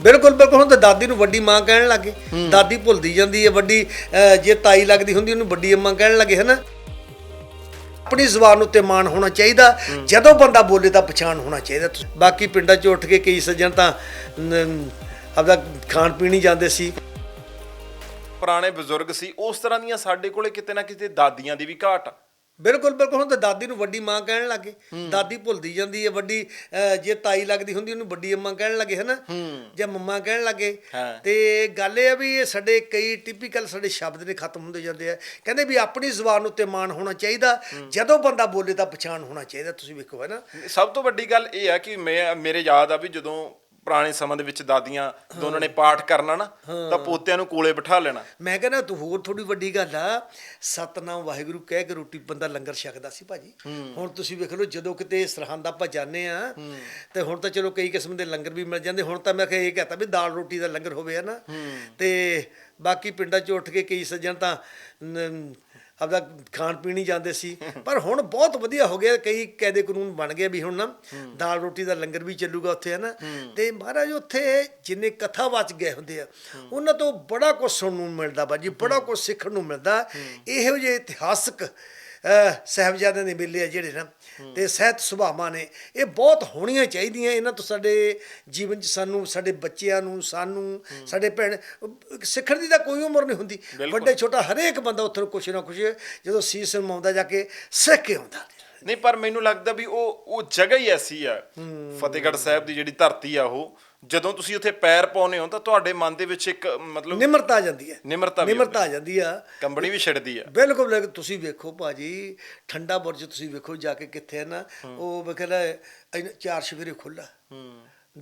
ਬਿਲਕੁਲ ਬਿਲਕੁਲ ਹੁਣ ਤਾਂ ਦਾਦੀ ਨੂੰ ਵੱਡੀ ਮਾਂ ਕਹਿਣ ਲੱਗੇ। ਦਾਦੀ ਭੁੱਲਦੀ ਜਾਂਦੀ ਹੈ ਵੱਡੀ ਜੇ ਤਾਈ ਲੱਗਦੀ ਹੁੰਦੀ ਉਹਨੂੰ ਵੱਡੀ ਅੰਮਾ ਕਹਿਣ ਲੱਗੇ ਹਨਾ? ਆਪਣੀ ਜ਼ੁਬਾਨ ਉੱਤੇ ਮਾਣ ਹੋਣਾ ਚਾਹੀਦਾ। ਜਦੋਂ ਬੰਦਾ ਬੋਲੇ ਤਾਂ ਪਛਾਣ ਹੋਣਾ ਚਾਹੀਦਾ। ਬਾਕੀ ਪਿੰਡਾਂ 'ਚ ਉੱਠ ਕੇ ਕਈ ਸੱਜਣ ਤਾਂ ਆਪਦਾ ਖਾਣ ਪੀਣ ਹੀ ਜਾਂਦੇ ਸੀ। ਪੁਰਾਣੇ ਬਜ਼ੁਰਗ ਸੀ ਉਸ ਤਰ੍ਹਾਂ ਦੀਆਂ ਸਾਡੇ ਕੋਲੇ ਕਿਤੇ ਨਾ ਕਿਤੇ ਦਾਦੀਆਂ ਦੀ ਵੀ ਘਾਟ ਆ। ਬਿਲਕੁਲ ਬਿਲਕੁਲ ਹੁਣ ਤਾਂ ਦਾਦੀ ਨੂੰ ਵੱਡੀ ਮਾਂ ਕਹਿਣ ਲੱਗੇ। ਦਾਦੀ ਭੁੱਲਦੀ ਜਾਂਦੀ ਹੈ ਵੱਡੀ ਜੇ ਤਾਈ ਲੱਗਦੀ ਹੁੰਦੀ ਉਹਨੂੰ ਵੱਡੀ ਅੰਮਾ ਕਹਿਣ ਲੱਗੇ ਹਨਾ? ਜਾਂ ਮੰਮਾ ਕਹਿਣ ਲੱਗੇ। ਤੇ ਗੱਲ ਇਹ ਆ ਵੀ ਇਹ ਸਾਡੇ ਕਈ ਟਿਪੀਕਲ ਸਾਡੇ ਸ਼ਬਦ ਨੇ ਖਤਮ ਹੁੰਦੇ ਜਾਂਦੇ ਆ। ਕਹਿੰਦੇ ਵੀ ਆਪਣੀ ਜ਼ੁਬਾਨ ਉੱਤੇ ਮਾਣ ਹੋਣਾ ਚਾਹੀਦਾ। ਜਦੋਂ ਬੰਦਾ ਬੋਲੇ ਤਾਂ ਪਛਾਣ ਹੋਣਾ ਚਾਹੀਦਾ ਤੁਸੀਂ ਵੇਖੋ ਹੈ ਨਾ ਸਭ ਤੋਂ ਵੱਡੀ ਗੱਲ ਇਹ ਹੈ ਕਿ ਮੈਂ ਮੇਰੇ ਯਾਦ ਆ ਵੀ ਜਦੋਂ ਪੁਰਾਣੇ ਸਮਾਂ ਦੇ ਵਿੱਚ ਦਾਦੀਆਂ ਦੋਨਾਂ ਨੇ ਪਾਠ ਕਰਨਾ ਨਾ ਤਾਂ ਪੋਤਿਆਂ ਨੂੰ ਕੋਲੇ ਬਿਠਾ ਲੈਣਾ। ਮੈਂ ਕਹਿੰਦਾ ਤੂੰ ਹੋਰ ਥੋੜੀ ਵੱਡੀ ਗੱਲ ਆ। ਸਤਨਾਮ ਵਾਹਿਗੁਰੂ ਕਹਿ ਕੇ ਰੋਟੀ ਬੰਦਾ ਲੰਗਰ ਛਕਦਾ ਸੀ ਭਾਜੀ। ਹੁਣ ਤੁਸੀਂ ਵੇਖ ਲਓ ਜਦੋਂ ਕਿਤੇ ਸਰਹੰਦ ਆਪਾਂ ਜਾਂਦੇ ਆ ਤੇ ਹੁਣ ਤਾਂ ਚਲੋ ਕਈ ਕਿਸਮ ਦੇ ਲੰਗਰ ਵੀ ਮਿਲ ਜਾਂਦੇ। ਹੁਣ ਤਾਂ ਮੈਂ ਕਿਹਾ ਇਹ ਕਹਤਾ ਵੀ ਦਾਲ ਰੋਟੀ ਦਾ ਲੰਗਰ ਹੋਵੇ ਹਨਾ। ਤੇ ਬਾਕੀ ਪਿੰਡਾਂ 'ਚ ਉੱਠ ਕੇ ਕਈ ਸੱਜਣ ਤਾਂ ਨ- ਆਪਦਾ ਖਾਣ ਪੀਣ ਹੀ ਜਾਂਦੇ ਸੀ। ਪਰ ਹੁਣ ਬਹੁਤ ਵਧੀਆ ਹੋ ਗਿਆ ਕਈ ਕਾਇਦੇ ਕਾਨੂੰਨ ਬਣ ਗਏ ਵੀ ਹੁਣ ਨਾ ਦਾਲ ਰੋਟੀ ਦਾ ਲੰਗਰ ਵੀ ਚੱਲੂਗਾ ਉੱਥੇ ਹੈ ਨਾ ਤੇ ਮਹਾਰਾਜ ਉੱਥੇ ਜਿੰਨੇ ਕਥਾਵਾਚ ਗਏ ਹੁੰਦੇ ਆ ਉਹਨਾਂ ਤੋਂ ਬੜਾ ਕੁਝ ਸੁਣਨ ਨੂੰ ਮਿਲਦਾ ਬਾਜੀ ਬੜਾ ਕੁਝ ਸਿੱਖਣ ਨੂੰ ਮਿਲਦਾ। ਇਹੋ ਜਿਹੇ ਇਤਿਹਾਸਕ ਸਾਹਿਬਜ਼ਾਦਿਆਂ ਦੇ ਮੇਲੇ ਆ ਜਿਹੜੇ ਨਾ ਤੇ ਸਹਿਤ ਸੁਭਾਵਾਂ ਨੇ ਇਹ ਬਹੁਤ ਹੋਣੀਆਂ ਚਾਹੀਦੀਆਂ ਇਹਨਾਂ ਤੋਂ ਸਾਡੇ ਜੀਵਨ 'ਚ ਸਾਨੂੰ ਸਾਡੇ ਬੱਚਿਆਂ ਨੂੰ ਸਾਨੂੰ ਸਾਡੇ ਭੈਣ ਸਿੱਖਣ ਦੀ ਤਾਂ ਕੋਈ ਉਮਰ ਨਹੀਂ ਹੁੰਦੀ। ਵੱਡੇ ਛੋਟਾ ਹਰੇਕ ਬੰਦਾ ਉੱਥੇ ਕੁਛ ਨਾ ਕੁਛ ਜਦੋਂ ਸੀਸ ਨਮਾਉਂਦਾ ਜਾ ਕੇ ਸਿੱਖ ਕੇ ਆਉਂਦਾ। ਨਹੀਂ ਪਰ ਮੈਨੂੰ ਲੱਗਦਾ ਵੀ ਉਹ ਉਹ ਜਗ੍ਹਾ ਹੀ ਐਸੀ ਆ। ਫਤਿਹਗੜ੍ਹ ਸਾਹਿਬ ਦੀ ਜਿਹੜੀ ਧਰਤੀ ਆ ਉਹ ਜਦੋਂ ਤੁਸੀਂ ਉੱਥੇ ਪੈਰ ਪਾਉਨੇ ਹੋ ਤਾਂ ਤੁਹਾਡੇ ਮਨ ਦੇ ਵਿੱਚ ਇੱਕ ਮਤਲਬ ਨਿਮਰਤਾ ਆ ਜਾਂਦੀ ਹੈ। ਨਿਮਰਤਾ ਵੀ ਨਿਮਰਤਾ ਆ ਜਾਂਦੀ ਆ। ਕੰਬਣੀ ਵੀ ਛਿੜਦੀ ਆ। ਬਿਲਕੁਲ ਬਿਲਕੁਲ। ਤੁਸੀਂ ਵੇਖੋ ਭਾਜੀ ਠੰਡਾ ਬੁਰਜ ਤੁਸੀਂ ਵੇਖੋ ਜਾ ਕੇ ਕਿੱਥੇ ਹੈ ਨਾ ਉਹ ਬਖਲਾ ਚਾਰ ਸ਼ਵੇਰੇ ਖੁੱਲਾ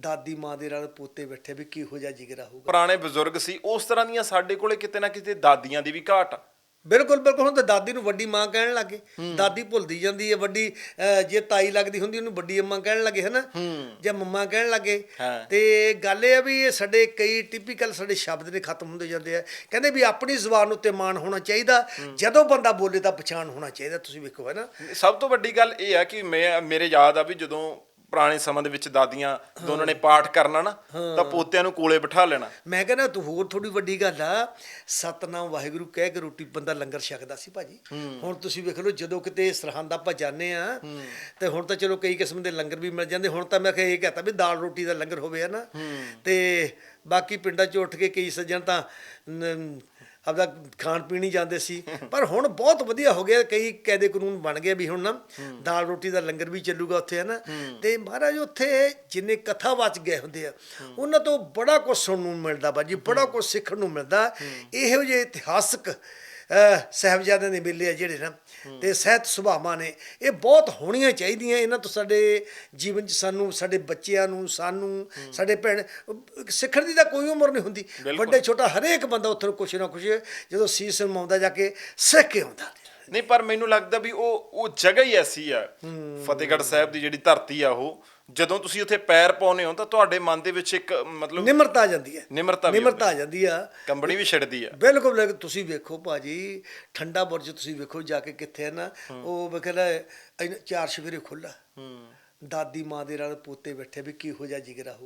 ਦਾਦੀ ਮਾਂ ਦੇ ਨਾਲ ਪੋਤੇ ਬੈਠੇ ਵੀ ਕਿਹੋ ਜਿਹਾ ਜਿਗਰਾ ਹੋਊਗਾ। ਪੁਰਾਣੇ ਬਜ਼ੁਰਗ ਸੀ ਉਸ ਤਰ੍ਹਾਂ ਦੀਆਂ ਸਾਡੇ ਕੋਲੇ ਕਿਤੇ ਨਾ ਕਿਤੇ ਦਾਦੀਆਂ ਦੀ ਵੀ ਘਾਟ ਆ। ਬਿਲਕੁਲ ਬਿਲਕੁਲ। ਹੁਣ ਤਾਂ ਦਾਦੀ ਨੂੰ ਵੱਡੀ ਮਾਂ ਕਹਿਣ ਲੱਗੇ। ਦਾਦੀ ਭੁੱਲਦੀ ਜਾਂਦੀ ਹੈ ਵੱਡੀ ਜੇ ਤਾਈ ਲੱਗਦੀ ਹੁੰਦੀ ਉਹਨੂੰ ਵੱਡੀ ਅੰਮਾ ਕਹਿਣ ਲੱਗੇ ਹਨਾ? ਜਾਂ ਮੰਮਾ ਕਹਿਣ ਲੱਗੇ। ਤੇ ਗੱਲ ਇਹ ਆ ਵੀ ਇਹ ਸਾਡੇ ਕਈ ਟਿਪੀਕਲ ਸਾਡੇ ਸ਼ਬਦ ਨੇ ਖਤਮ ਹੁੰਦੇ ਜਾਂਦੇ ਆ। ਕਹਿੰਦੇ ਵੀ ਆਪਣੀ ਜ਼ੁਬਾਨ ਉੱਤੇ ਮਾਣ ਹੋਣਾ ਚਾਹੀਦਾ। ਜਦੋਂ ਬੰਦਾ ਬੋਲੇ ਤਾਂ ਪਛਾਣ ਹੋਣਾ ਚਾਹੀਦਾ ਤੁਸੀਂ ਵੇਖੋ ਹੈ ਨਾ ਸਭ ਤੋਂ ਵੱਡੀ ਗੱਲ ਇਹ ਆ ਕਿ ਮੈਂ ਮੇਰੇ ਯਾਦ ਆ ਵੀ ਜਦੋਂ ਪੁਰਾਣੇ ਸਮਾਂ ਦੇ ਵਿੱਚ ਦਾਦੀਆਂ ਦੋਨਾਂ ਨੇ ਪਾਠ ਕਰਨਾ ਨਾ ਤਾਂ ਪੋਤਿਆਂ ਨੂੰ ਕੋਲੇ ਬਿਠਾ ਲੈਣਾ। ਮੈਂ ਕਹਿੰਦਾ ਤੂੰ ਹੋਰ ਥੋੜੀ ਵੱਡੀ ਗੱਲ ਆ। ਸਤਨਾਮ ਵਾਹਿਗੁਰੂ ਕਹਿ ਕੇ ਰੋਟੀ ਬੰਦਾ ਲੰਗਰ ਛਕਦਾ ਸੀ ਭਾਜੀ। ਹੁਣ ਤੁਸੀਂ ਵੇਖ ਲਓ ਜਦੋਂ ਕਿਤੇ ਸਰਹੰਦ ਆਪਾਂ ਜਾਂਦੇ ਆ ਤੇ ਹੁਣ ਤਾਂ ਚਲੋ ਕਈ ਕਿਸਮ ਦੇ ਲੰਗਰ ਵੀ ਮਿਲ ਜਾਂਦੇ। ਹੁਣ ਤਾਂ ਮੈਂ ਕਿਹਾ ਇਹ ਕਹਤਾ ਵੀ ਦਾਲ ਰੋਟੀ ਦਾ ਲੰਗਰ ਹੋਵੇ ਹਨਾ। ਤੇ ਬਾਕੀ ਪਿੰਡਾਂ 'ਚ ਉੱਠ ਕੇ ਕਈ ਸੱਜਣ ਤਾਂ ਆਪਦਾ ਖਾਣ ਪੀਣ ਹੀ ਜਾਂਦੇ ਸੀ। ਪਰ ਹੁਣ ਬਹੁਤ ਵਧੀਆ ਹੋ ਗਿਆ ਕਈ ਕਾਇਦੇ ਕਾਨੂੰਨ ਬਣ ਗਏ ਵੀ ਹੁਣ ਨਾ ਦਾਲ ਰੋਟੀ ਦਾ ਲੰਗਰ ਵੀ ਚੱਲੂਗਾ ਉੱਥੇ ਹੈ ਨਾ ਤੇ ਮਹਾਰਾਜ ਉੱਥੇ ਜਿੰਨੇ ਕਥਾਵਾਚ ਗਏ ਹੁੰਦੇ ਆ ਉਹਨਾਂ ਤੋਂ ਬੜਾ ਕੁਝ ਸੁਣਨ ਨੂੰ ਮਿਲਦਾ ਬਾਜੀ ਬੜਾ ਕੁਝ ਸਿੱਖਣ ਨੂੰ ਮਿਲਦਾ। ਇਹੋ ਜਿਹੇ ਇਤਿਹਾਸਕ ਸਾਹਿਬਜ਼ਾਦਿਆਂ ਦੇ ਮੇਲੇ ਆ ਜਿਹੜੇ ਨਾ ਤੇ ਸਹਿਤ ਸੁਭਾਵਾਂ ਨੇ ਇਹ ਬਹੁਤ ਹੋਣੀਆਂ ਚਾਹੀਦੀਆਂ ਇਹਨਾਂ ਤੋਂ ਸਾਡੇ ਜੀਵਨ 'ਚ ਸਾਨੂੰ ਸਾਡੇ ਬੱਚਿਆਂ ਨੂੰ ਸਾਨੂੰ ਸਾਡੇ ਭੈਣ ਸਿੱਖਣ ਦੀ ਤਾਂ ਕੋਈ ਉਮਰ ਨਹੀਂ ਹੁੰਦੀ। ਵੱਡੇ ਛੋਟਾ ਹਰੇਕ ਬੰਦਾ ਉੱਥੇ ਕੁਛ ਨਾ ਕੁਛ ਜਦੋਂ ਸੀਸ ਨਮਾਉਂਦਾ ਜਾ ਕੇ ਸਿੱਖ ਕੇ ਆਉਂਦਾ। ਨਹੀਂ ਪਰ ਮੈਨੂੰ ਲੱਗਦਾ ਵੀ ਉਹ ਉਹ ਜਗ੍ਹਾ ਹੀ ਐਸੀ ਆ ਫਤਿਹਗੜ੍ਹ ਸਾਹਿਬ ਦੀ ਜਿਹੜੀ ਧਰਤੀ ਆ ਉਹ। ਜਦੋਂ ਤੁਸੀਂ ਉੱਥੇ ਪੈਰ ਪਾਉਨੇ ਹੋ ਤਾਂ ਤੁਹਾਡੇ ਮਨ ਦੇ ਵਿੱਚ ਇੱਕ ਮਤਲਬ ਨਿਮਰਤਾ ਆ ਜਾਂਦੀ ਹੈ। ਨਿਮਰਤਾ ਵੀ ਨਿਮਰਤਾ ਆ ਜਾਂਦੀ ਆ। ਕੰਬਣੀ ਵੀ ਛਿੜਦੀ ਆ। ਬਿਲਕੁਲ ਤੁਸੀਂ ਵੇਖੋ ਭਾਜੀ ਠੰਡਾ ਬੁਰਜ ਤੁਸੀਂ ਵੇਖੋ ਜਾ ਕੇ ਕਿੱਥੇ ਹੈ ਨਾ ਉਹ ਬਖਲਾ ਚਾਰ ਸ਼ਵੇਰੇ ਖੁੱਲਾ ਦਾਦੀ ਮਾਂ ਦੇ ਨਾਲ ਪੋਤੇ ਬੈਠੇ ਵੀ ਕਿਹੋ ਜਿਹਾ ਜਿਗਰਾ ਹੋਊਗਾ।